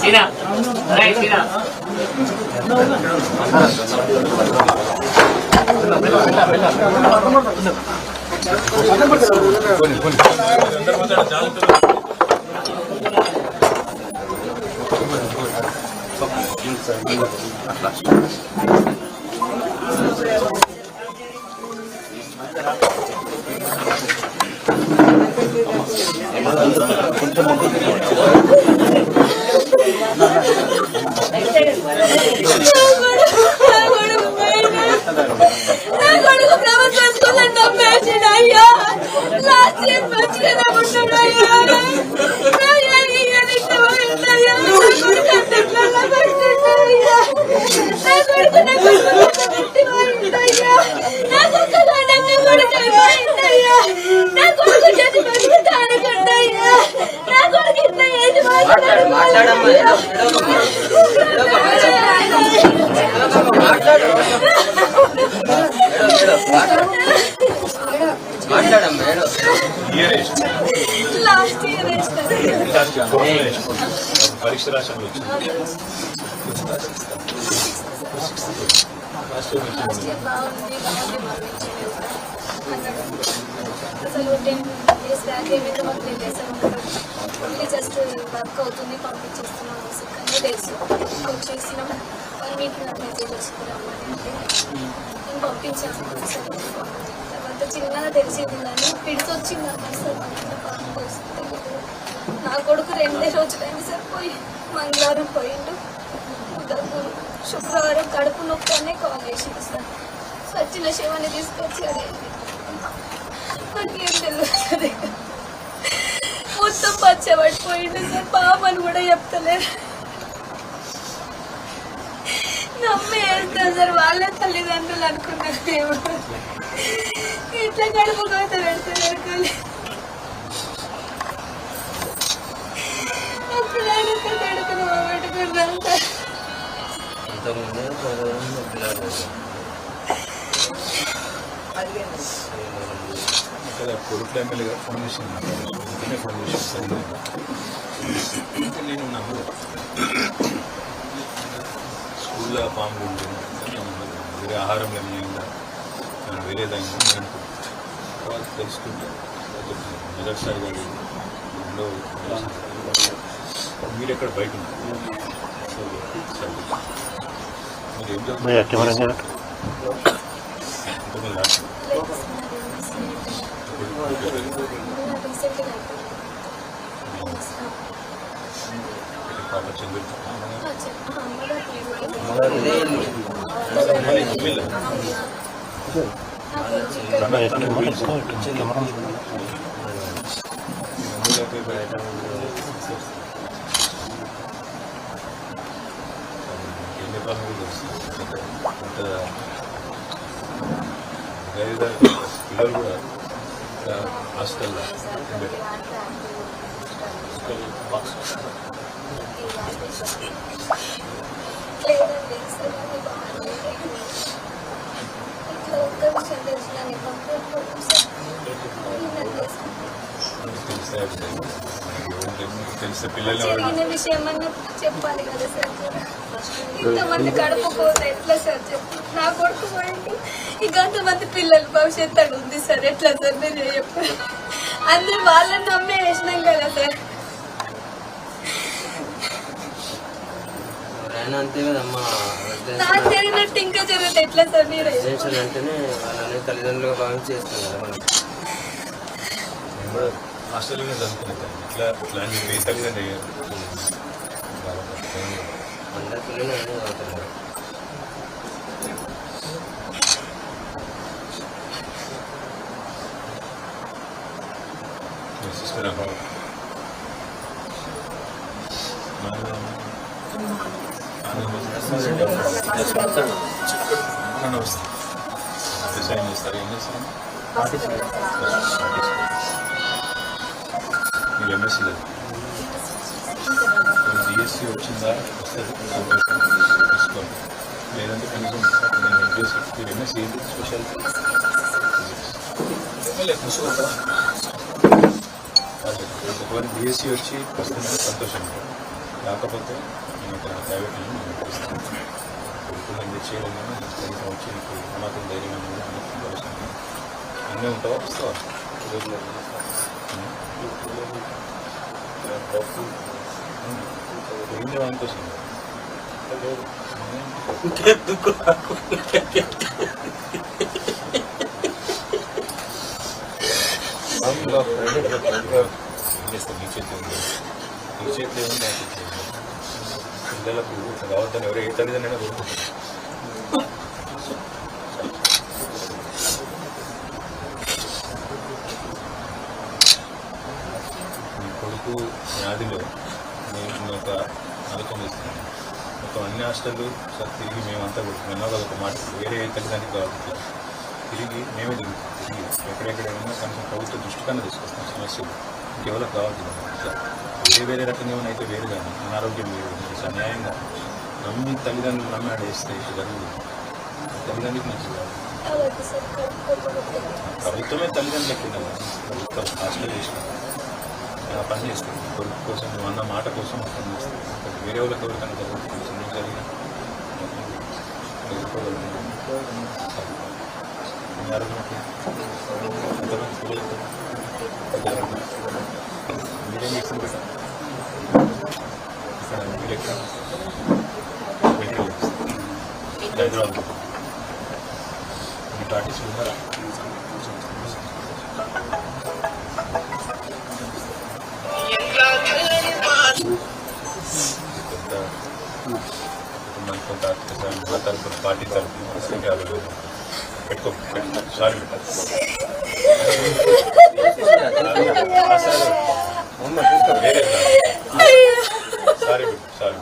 సీనా కొంచెం కొడుకు పెట్టి లాస్ట్ ఇయర్ వేస్తారు బాగుంది బాగుంది పంపించింది అసలు టెన్ డేస్ బ్యాక్ ఏమైతే మాకు ten days only just work అవుతుంది పంపించేస్తున్నాం అసలు అన్ని డేస్ వచ్చేసినాం వన్ వీక్ నాకు మెసేజ్ వస్తున్నాం అంటే నేను పంపించాను తర్వాత చిన్నగా తెలిసింది కానీ పిడిచి వచ్చింది అన్న సార్ అంత నా కొడుకు రెండే రోజులైంది సార్. పోయి మంగళవారం పోయిండు. శుక్రవారం కడుపు నొప్పి అనే కాల్ చేసింది సార్. సచిన శివాన్ని తీసుకొచ్చి అడిగింది నాకేం తెలియదు సార్ మొత్తం పచ్చబడిపోయింది సార్. పాపని కూడా చెప్తలేరు నమ్మి వేస్తారు సార్? వాళ్ళే తల్లిదండ్రులు అనుకున్నారు దేవుడు ఇట్లా కడుపు కోత పెడతారు? అంతకుముందే చదవడం పిల్లలు ఇక్కడ కొడుకు ఎమ్మెల్యే ఫోన్ చేసింది. వెంటనే ఫోన్ చేసి నేను నమ్మదు స్కూల్లో పాములు వేరే ఆహారం లేకుండా వేరే దాన్ని నేను తర్వాత తెలుసుకుంటాను మొదటిసారి రెండో మీరు ఎక్కడ బయట ఉన్నారు? సో సరే. మీరు ఏం చదువుతున్నారు? ఇంతకుముందు లాస్ట్ రీసెంట్గా పాప చంద్రుడు పిల్లలు కూడా హాస్టల్లో లేదండి సార్ తెలిస్తే పిల్లలు జరిగిన విషయం అన్న చెప్పాలి కదా సార్. ఇంతమంది కడుపు కోత ఎట్లా సార్ చెప్పు? నా కొడుకు పోయింది. ఇక అంతమంది పిల్లల భవిష్యత్తు అక్కడ ఉంది సార్. ఎట్లా సార్ మీరు చెప్పారు అందరు వాళ్ళని నమ్మే వేసినాం కదా సార్. అంతే కదమ్మా. నాకు జరిగినట్టు ఇంకా జరుగుతుంది ఎట్లా సార్ మీరు? అంటేనే వాళ్ళని తల్లిదండ్రులుగా భావించి చేస్తాం కదా మనం. హాస్టల్లోనే చదువుకున్నాను ఇట్లా ఇట్లాంటి విపరీతంగా చేయరు అందరి పిల్లలు సిస్టర్ అమ్మ డిజైన్ చేస్తారు ఏం చేస్తారు ఎంఎస్సీ లేదు బిఎస్సీ వచ్చిందా తీసుకోండి లేదంటే కనీసం నేను ఎంపీఎస్సీ మీరు ఎంఎస్సీ ఏంటి స్పెషాలిటీ ఒకవేళ బీఎస్సీ వచ్చి వస్తుందని సంతోషం కాకపోతే నేను ఇక్కడ ప్రైవేట్ ఇస్తాను ఇప్పుడు నేను తెచ్చేయడం కానీ కనీసం వచ్చి నీకు నాకు ధైర్యం అన్నీ ఉంటావా వస్తావా చేస్తాం నీ చేతి ఉంది నా చేతి ఉంది పిల్లలకు ఇట్లా కావద్దని ఎవరు ఏ తల్లిదండ్రులైనా కోరుకుంటారు మీ కొడుకు వ్యాధిలో నేను ఒక ఇస్తాను మొత్తం అన్ని హాస్టళ్ళు సార్ తిరిగి మేమంతా కొట్టుకున్నాం ఒక మాట వేరే తల్లిదండ్రులు కాబట్టి తిరిగి మేమే తిరుగుతాం. తిరిగి ఎక్కడెక్కడైనా కనీసం ప్రభుత్వ దృష్టి కన్నా తీసుకొస్తాం సమస్యలు. కేవలం కావాలి సార్ వేరే వేరే రకంగా ఏమైనా అయితే వేరు కానీ అనారోగ్యం వేరు. అన్యాయంగా నమ్మి తల్లిదండ్రులు నమ్మి ఆడేస్తే ఇటు జరుగుతుంది. తల్లిదండ్రులకు మంచిది కాదు. ప్రభుత్వమే తల్లిదండ్రులకి ఉండాలి ప్రభుత్వం హాస్టల్ చేసిన పని చేస్తుంది కొడుకు కోసం నువ్వు అన్న మాట కోసం పని చేస్తుంది ఒకటి వేరే వాళ్ళకి ఎవరికైనా జరుగుతుంది చిన్న జరిగిన మీ కుటుంబానికి కొంత ఆర్థిక తరపున పార్టీ తరపున అసలు యాభై పెట్టుకో సారీ వేరే సారీ సారీ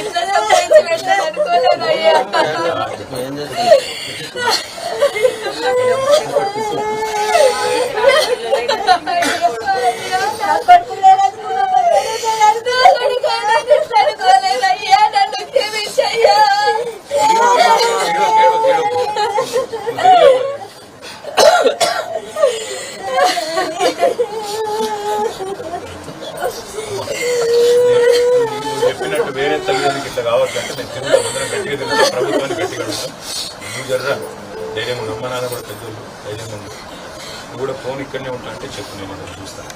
ఇట్లా సంపాదించి పెట్టాలనుకోలేదయ్యా ఏం చేస్తుంది చెప్పినట్టు వేరే తల్లిదండ్రులకి ఇట్లా కావద్దంటే నేను తిరుగుతా ముందర గట్టిగా తిరుగుతా ప్రభుత్వాన్ని గట్టిగా నువ్వు జర్రా. ధైర్యం నమ్మనాన్న కూడా పెద్దలు ధైర్యం కూడా ఫోన్ ఇక్కడనే ఉంటా అంటే చెప్పు నేను చూస్తాను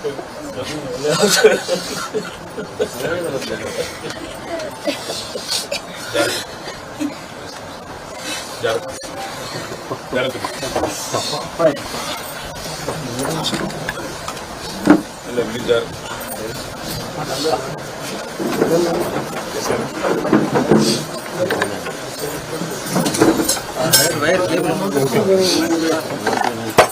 వైర్ వైర్